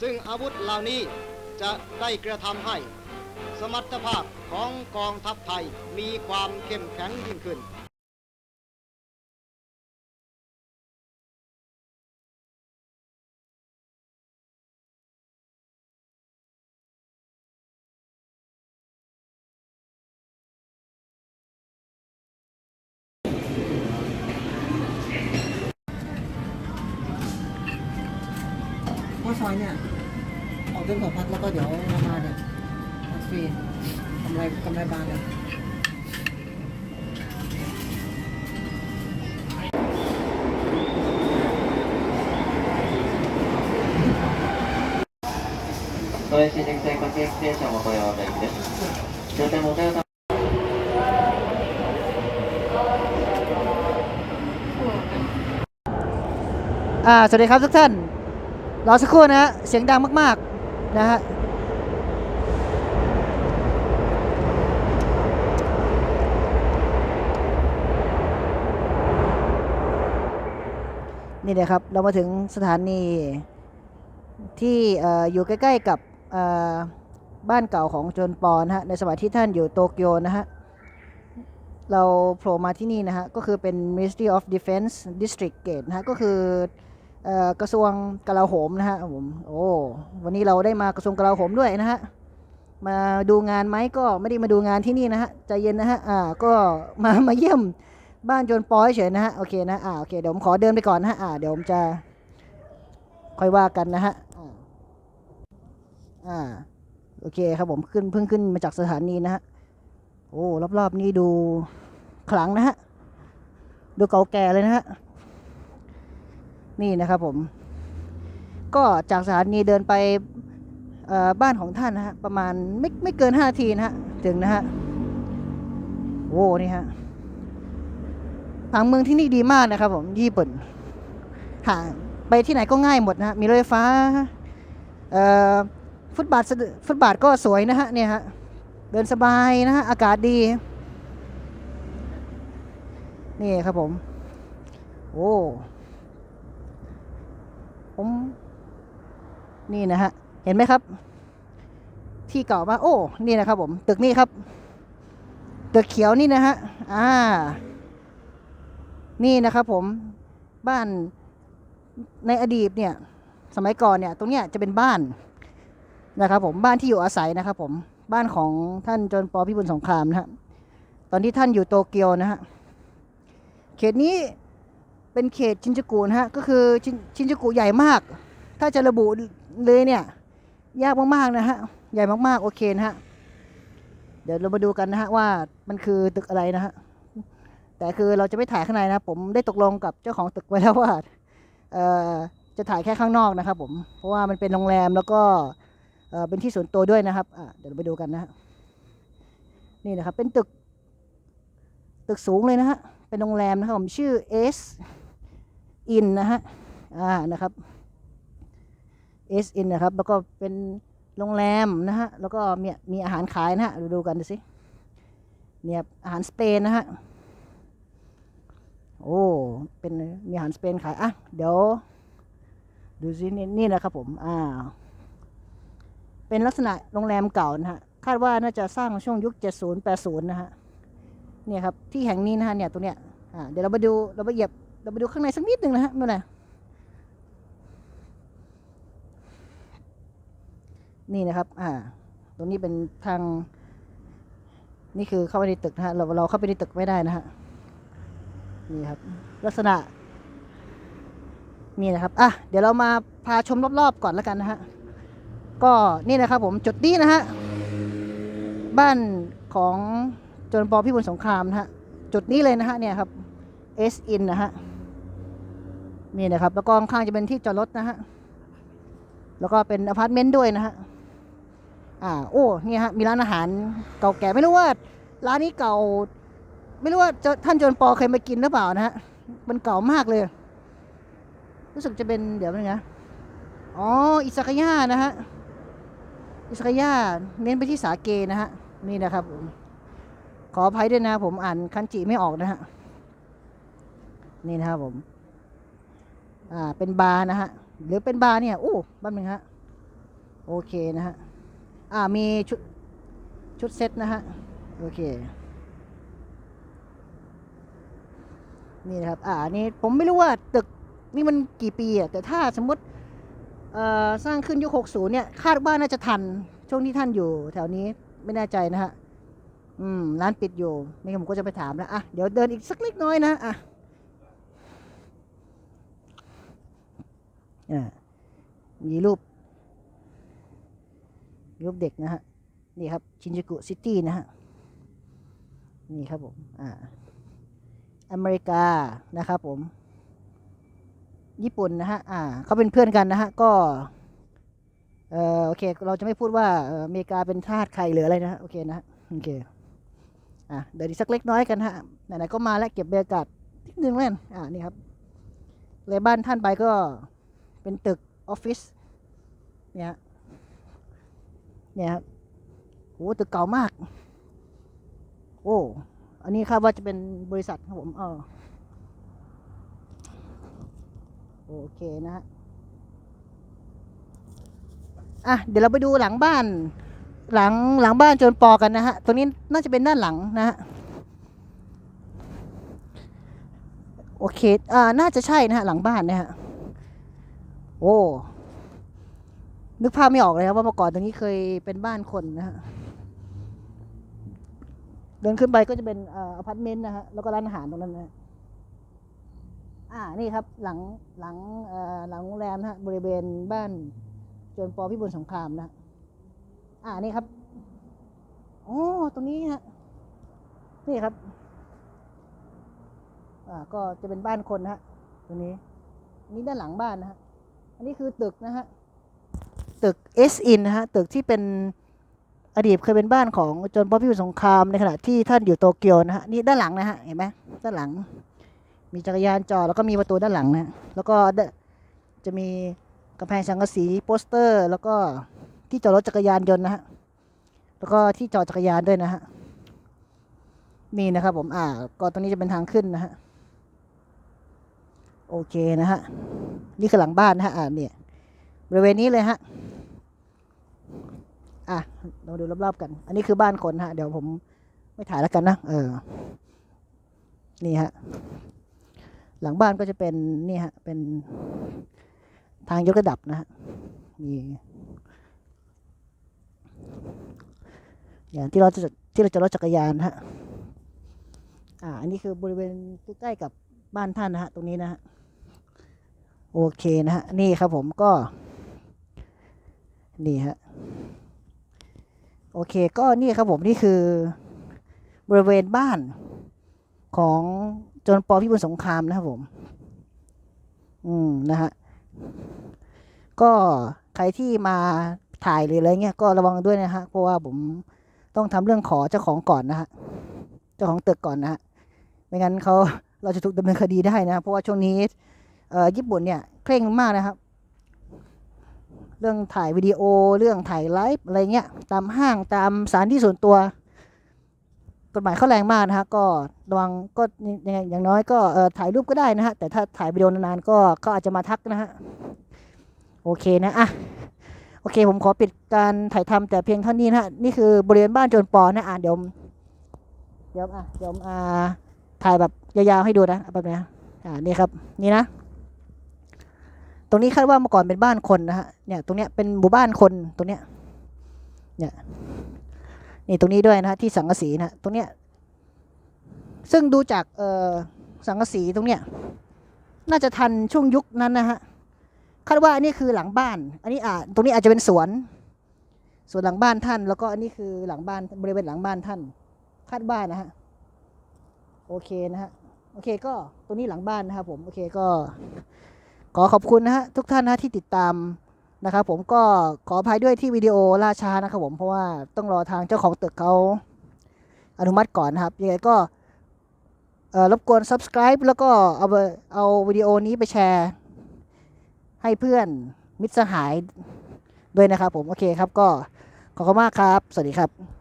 ซึ่งอาวุธเหล่านี้จะได้กระทำให้ สมรรถภาพของกองทัพไทยมีความเข้มแข็งยิ่งขึ้น ข้าวซอยเนี่ย ออกเดินขอพักแล้วก็เดี๋ยวเรามาเนี่ยพักฟรีกำไรกำไรบานเลย 都営新宿線各駅停車もご用便です。終点もトヨタ อ่าสวัสดีครับทุกท่าน รอสักครู่นะฮะเสียงดังมากๆนะฮะนี่เลยครับเรามาถึงสถานีที่ออยู่ใกล้ๆกับบ้านเก่าของโจนปอนะฮะในสมัยที่ท่านอยู่โตเกียวนะฮะเราโผล่มาที่นี่นะฮะก็คือเป็น Ministry of Defense District Gate นะฮะก็คือ กระทรวงกลาโหมนะฮะผมโอ้วันนี้เราได้มากระทรวงกลาโหมด้วยนะฮะมาดูงานไหมก็ไม่ได้มาดูงานที่นี่นะฮะใจเย็นนะฮะอ่าก็มามาเยี่ยมบ้านจนปอยเฉยนะฮะโอเคนะอ่าโอเคเดี๋ยวผมขอเดินไปก่อนนะฮะอ่าเดี๋ยวผมจะค่อยว่ากันนะฮะอ่าอ่าโอเคครับผมขึ้นเพิ่งขึ้นมาจากสถานีนะฮะโอ้รอบๆนี่ดูขลังนะฮะดูเก่าแก่เลยนะฮะ นี่นะครับผม ก็จากสถานีเดินไปบ้านของท่านนะฮะประมาณไม่ไม่เกิน5นาทีนะฮะถึงนะฮะโอ้นี่ฮะผังเมืองที่นี่ดีมากนะครับ ผมญี่ปุ่นหาไปที่ไหนก็ง่ายหมดนะฮะมีรถไฟฟ้าฟุตบาทฟุตบาทก็สวยนะฮะเนี่ยฮะเดินสบายนะฮะอากาศดี นี่ครับผม โอ้ผม นี่นะฮะ เห็นไหมครับ ที่เก่ามาโอ้ นี่นะครับผม ตึกนี่ครับ ตึกเขียวนี่นะฮะ อ่า นี่นะครับผม บ้านในอดีตเนี่ย สมัยก่อนเนี่ย ตรงเนี้ยจะเป็นบ้านนะครับผม บ้านที่อยู่อาศัยนะครับผม บ้านของท่านจนปอพิบูลสงครามนะฮะ ตอนที่ท่านอยู่โตเกียวนะฮะ เขตนี้เป็นเขตชินจูกุนะฮะ ก็คือชินชินจูกุใหญ่มาก ถ้าจะระบุ เลยเนี่ย ยากมากๆนะฮะ ใหญ่มากๆ โอเคนะฮะ เดี๋ยวเรามาดูกันนะฮะว่ามันคือตึกอะไรนะฮะ แต่คือเราจะไม่ถ่ายข้างในนะผมได้ตกลงกับเจ้าของตึกไว้แล้วว่าเอ่อจะถ่ายแค่ข้างนอกนะครับผม เพราะว่ามันเป็นโรงแรมแล้วก็เอ่อเป็นที่ส่วนตัวด้วยนะครับอะเดี๋ยวเราไปดูกันนะฮะ นี่นะครับ เป็นตึก ตึกสูงเลยนะฮะ เป็นโรงแรมนะครับผมชื่อ S In นะฮะ อ่า นะครับ เอสอินนะครับ แล้วก็เป็นโรงแรมนะฮะ แล้วก็มีมีอาหารขายนะฮะ ดูดูกันดูสิ เนี่ยอาหารสเปนนะฮะ โอ้ เป็นมีอาหารสเปนขาย อะ เดี๋ยว ดูสินี่นี่นะครับผม อ่า เป็นลักษณะโรงแรมเก่านะฮะ คาดว่าน่าจะสร้างช่วงยุค 70 80 นะฮะ เนี่ยครับ ที่แห่งนี้นะฮะ เนี่ยตรงเนี้ย อ่า เดี๋ยวเราไปดู เราไปเหยียบ เราไปดูข้างในสักนิดหนึ่งนะฮะไม่เป็นไร นี่นะครับ อ่า ตรงนี้เป็นทาง นี่คือเข้าไปในตึกนะฮะ เราเราเข้าไปในตึกไม่ได้นะฮะ นี่ครับ ลักษณะ นี่นะครับ อะ เดี๋ยวเรามาพาชมรอบๆก่อนแล้วกันนะฮะ ก็นี่นะครับผมจุดนี้นะฮะ บ้านของจนปอพิบูลสงครามนะฮะ จุดนี้เลยนะฮะ เนี่ยครับ S in นะฮะ นี่นะครับ แล้วก็ข้างจะเป็นที่จอดรถนะฮะแล้วก็เป็นอพาร์ตเมนต์ด้วยนะฮะ อ่าโอ้เนี่ยฮะมีร้านอาหารเก่าแก่ไม่รู้ว่า ร้านนี้เก่า ไม่รู้ว่าท่านโจนปอเคยมากินหรือเปล่านะฮะมันเก่ามากเลย รู้สึกจะเป็นเดี๋ยวนึงนะอ๋ออิซากายะนะฮะอิซากายะเน้นไปที่สาเกนะฮะนี่นะครับผมขออภัยด้วยนะ ผมอ่านคันจิไม่ออกนะฮะนี่นะครับผม อ่าเป็นบาร์นะฮะหรือเป็นบาร์เนี่ยโอ้บ้านหนึ่งฮะโอเคนะฮะ อ่ามีชุดชุดเซ็ตนะฮะ โอเค นี่นะครับ อ่านี่ผมไม่รู้ว่าตึกนี่มันกี่ปีอะแต่ถ้าสมมติสร้างขึ้นยุค 60 เนี่ย คาดว่าน่าจะทัน ช่วงที่ท่านอยู่แถวนี้ไม่แน่ใจนะฮะ อืม ร้านปิดอยู่ ไม่งั้นผมก็จะไปถามแล้ว อะ เดี๋ยวเดินอีกสักเล็กน้อยนะ อะอ่ามีรูป รูปเด็กนะฮะ นี่ครับ ชินจูกุซิตี้นะฮะ นี่ครับผม อ่า อเมริกา นะครับผม ญี่ปุ่นนะฮะ อ่า เขาเป็นเพื่อนกันนะฮะ ก็ เอ่อ โอเค เราจะไม่พูดว่าอเมริกาเป็นทาสใครหรืออะไรนะ โอเคนะ โอเค อะ เดี๋ยวอีสักเล็กน้อยกันฮะ ไหนๆ ก็มาแล้วเก็บบรรยากาศนิดนึงแล้วกันอ่านี่ครับเลยบ้านท่านไปก็เป็นตึกออฟฟิศเนี่ย เนี่ยครับโหตึกเก่ามาก โอ้อันนี้คาดว่าจะเป็นบริษัทครับผมเออโอเคนะฮะอะเดี๋ยวเราไปดูหลังบ้าน หลังหลังบ้านโจนปอกันนะฮะตรงนี้น่าจะเป็นด้านหลังนะฮะโอเคอ่าน่าจะใช่นะฮะหลังบ้านนะฮะโอ้ นึกภาพไม่ออกเลยครับว่าเมื่อก่อนตรงนี้เคยเป็นบ้านคนนะฮะเดินขึ้นไปก็จะเป็นออพาร์ตเมนต์นะฮะแล้วก็ร้านอาหารตรงนั้นนะอ่านี่ครับหลังหลังหลังโรงแรมนะฮะบริเวณบ้านจนปอพิบูลสงครามนะอ่านี่ครับโอ้ตรงนี้ฮะนี่ครับ อ่าก็จะเป็นบ้านคนนะฮะตรงนี้นนี้ด้านหลังบ้านนะฮะอันนี้คือตึกนะฮะ ตึกเอสอินนะฮะตึกที่เป็นอดีตเคยเป็นบ้านของจนป๊อปปี้สงครามในขณะที่ท่านอยู่โตเกียวนะฮะนี่ด้านหลังนะฮะเห็นไหมด้านหลัง มีจักรยานจอดแล้วก็มีประตูด้านหลังนะแล้วก็จะมีกำแพงสังกะสีโปสเตอร์ แล้วก็ที่จอดรถจักรยานยนต์นะฮะแล้วก็ที่จอดจักรยานด้วยนะฮะนี่นะครับผมอ่าก็ตรงนี้จะเป็นทางขึ้นนะฮะโอเคนะฮะนี่คือหลังบ้านนะฮะอ่าเนี่ยบริเวณนี้เลยฮะ อะเราดูรอบๆกัน อันนี้คือบ้านคนฮะ เดี๋ยวผมไม่ถ่ายแล้วกันนะ เออ นี่ฮะ หลังบ้านก็จะเป็นนี่ฮะ เป็นทางยกระดับนะฮะ มีอย่างที่เราจะที่เราจะรถจักรยานฮะ อ่า อันนี้คือบริเวณใกล้ๆกับบ้านท่านนะฮะ ตรงนี้นะฮะ โอเคนะฮะ นี่ครับผมก็ นี่ฮะ โอเคก็นี่ครับผมนี่คือบริเวณบ้านของจนปอพิบูลสงครามนะครับผม อืมนะฮะก็ใครที่มาถ่ายหรืออะไรเงี้ยก็ระวังด้วยนะฮะเพราะว่าผมต้องทำเรื่องขอเจ้าของก่อนนะฮะเจ้าของตึกก่อนนะฮะไม่งั้นเขาเราจะถูกดำเนินคดีได้นะเพราะว่าช่วงนี้เอ่อญี่ปุ่นเนี่ยเคร่งมากนะครับ เรื่องถ่ายวิดีโอเรื่องถ่ายไลฟ์อะไรเงี้ยตามห้างตามสถานที่ส่วนตัว กฎหมายเขาแรงมากนะฮะก็ระวังก็ยังไงอย่างน้อยก็เออถ่ายรูปก็ได้นะฮะแต่ถ้าถ่ายวิดีโอนานๆก็เขาอาจจะมาทักนะฮะโอเคนะอะโอเค ผมขอปิดการถ่ายทำแต่เพียงเท่านี้นะฮะนี่คือบริเวณบ้านโจนปอนะอะเดี๋ยวเดี๋ยวอะเดี๋ยวอ่าถ่ายแบบยาวๆให้ดูนะแบบนี้อ่านี่ครับนี่นะ ตรงนี้คาดว่าเมื่อก่อนเป็นบ้านคนนะฮะ เนี่ยตรงเนี้ยเป็นหมู่บ้านคนตรงเนี้ย เนี่ยนี่ตรงนี้ด้วยนะฮะที่สังกะสีนะตรงเนี้ย ซึ่งดูจากเอ่อสังกะสีตรงเนี้ย น่าจะทันช่วงยุคนั้นนะฮะ คาดว่าอันนี้คือหลังบ้าน อันนี้อ่าตรงนี้อาจจะเป็นสวน สวนหลังบ้านท่าน แล้วก็อันนี้คือหลังบ้านบริเวณหลังบ้านท่าน คาดว่านะฮะ โอเคนะฮะ โอเคก็ตรงนี้หลังบ้านนะครับผม โอเคก็ ขอขอบคุณนะฮะทุกท่านนะที่ติดตามนะครับผมก็ขออภัยด้วยที่วิดีโอล่าช้านะครับผมเพราะว่าต้องรอทางเจ้าของตึกเขาอนุมัติก่อนนะครับยังไงก็รบกวน subscribe แล้วก็เอาเอาวิดีโอนี้ไปแชร์ ให้เพื่อนมิตรสหายด้วยนะครับผม โอเคครับก็ขอบคุณมากครับ สวัสดีครับ